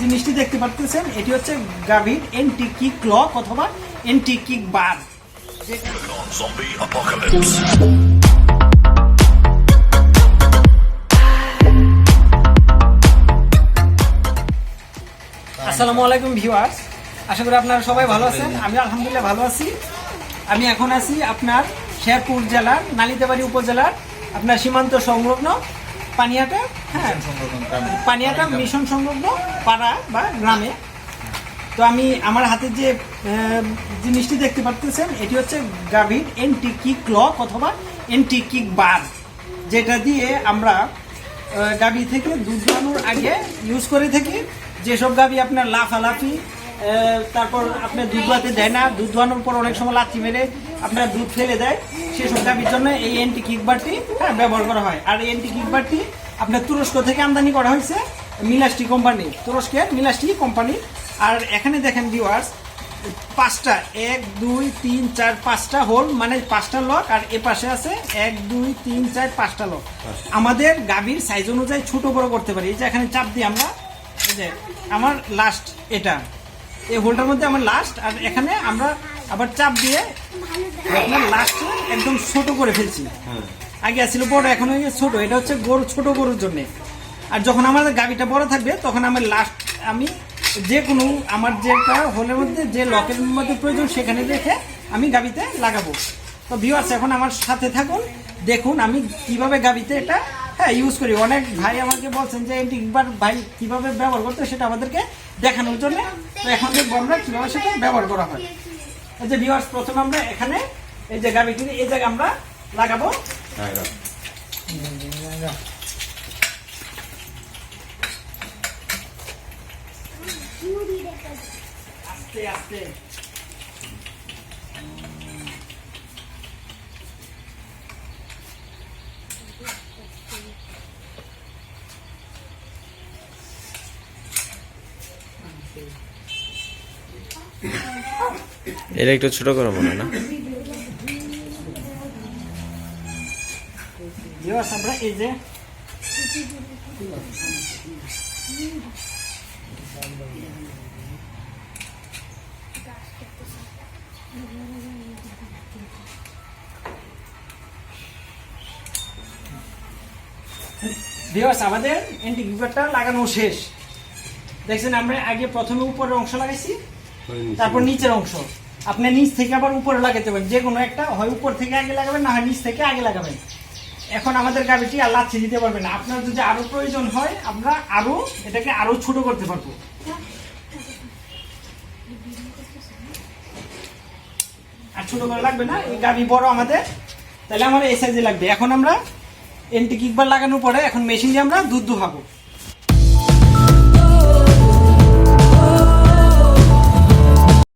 জিনিসটি দেখতে পাচ্ছেন এটি হচ্ছে গাভীর এন্টি কিক লক অথবা এন্টি কিক বার। আসসালামু আলাইকুম ভিউয়ার্স, আশা করি আপনারা সবাই ভালো আছেন, আমি আলহামদুলিল্লাহ ভালো আছি। আমি এখন আছি আপনার শেরপুর জেলার, নালিতাবাড়ি উপজেলার, আপনার সীমান্ত সংলগ্ন পানিয়াটা হ্যাঁ পানিয়াটা মিশন সংলগ্ন পাড়া বা গ্রামে। তো আমি আমার হাতে যে জিনিসটি দেখতে পাচ্ছেন এটি হচ্ছে গাভীর এন্টি কিক লক অথবা এন্টি কিক বার, যেটা দিয়ে আমরা গাভী থেকে দুধ দোয়ানোর আগে ইউজ করে থাকি। যেসব গাভী আপনার লাফালাফি তারপর আপনার দুধ দোয়াতে দেয় না, দুধ দোয়ানোর পর অনেক সময় লাথি মেরে আপনার দুধ ফেলে দেয়। সেসব গাভীর জন্য এই এন্টি কিক হ্যাঁ ব্যবহার করা হয়। আর এন্টি কিক বারটি আপনার তুরস্ক থেকে আমদানি করা হয়েছে মিলাস্টি কোম্পানি তুরস্কের মিলাস্টি কোম্পানি আর এখানে দেখেন ভিউয়ার্স পাঁচটা এক দুই তিন চার পাঁচটা হোল মানে পাঁচটা লক আর এ পাশে আছে এক দুই তিন চার পাঁচটা লক আমাদের গাভীর সাইজ অনুযায়ী ছোট বড় করতে পারি। এই যে এখানে চাপ দিই আমরা এই যে আমার লাস্ট এটা। এই হোলটার মধ্যে আমার লাস্ট আর এখানে আমরা আবার চাপ দিয়ে আপনার লাস্ট একদম ছোট করে ফেলছি। আগে ছিল বড় এখন হয়ে গেছে ছোট। এটা হচ্ছে গরু ছোট গরুর জন্য। আর যখন আমাদের গাবিটা বড় থাকবে তখন আমার লাস্ট আমি যে কোনো আমার যেটা হোলের মধ্যে যে লকের মধ্যে প্রয়োজন সেখানে রেখে আমি গাবিতে লাগাবো। তো ভিউয়ার্স এখন আমার সাথে থাকুন দেখুন আমি কীভাবে গাবিতে এটা হ্যাঁ ইউজ করি। অনেক ভাই আমাকে বলছেন যে এটি একবার ভাই কীভাবে ব্যবহার করতে সেটা আমাদেরকে দেখানোর জন্য। তো এখন দেখব আমরা কীভাবে সেটা ব্যবহার করা হয়। এই যে ভিউয়ার্স প্রথমে আমরা এখানে এই যে গাবিটি এই জায়গায় আমরা লাগাবো। আস্তে আস্তে। এটা একটু ছোট করে মনে না। আমাদের এন্টিকিউবারটা লাগানো শেষ। দেখছেন, আমরা আগে প্রথমে উপরের অংশ লাগাইছি। তারপর নিচের অংশ। আপনি নিচ থেকে আবার উপরে লাগাতে পারেন যে কোনো একটা হয় উপর থেকে আগে লাগাবেন না হয় নিচ থেকে আগে লাগাবেন। এখন আমাদের গাড়িটি আর লাচ্ছি দিতে পারবেন না। আপনার যদি আরও প্রয়োজন হয় আমরা আরও এটাকে আরও ছোট করতে পারব। আর ছোট করে লাগবে না এই গাড়ি বড় আমাদের। তাহলে আমার এই সাইজে লাগবে। এখন আমরা এন্টি কিকবার লাগানোর পরে এখন মেশিন দিয়ে আমরা দুধ দুহাবো।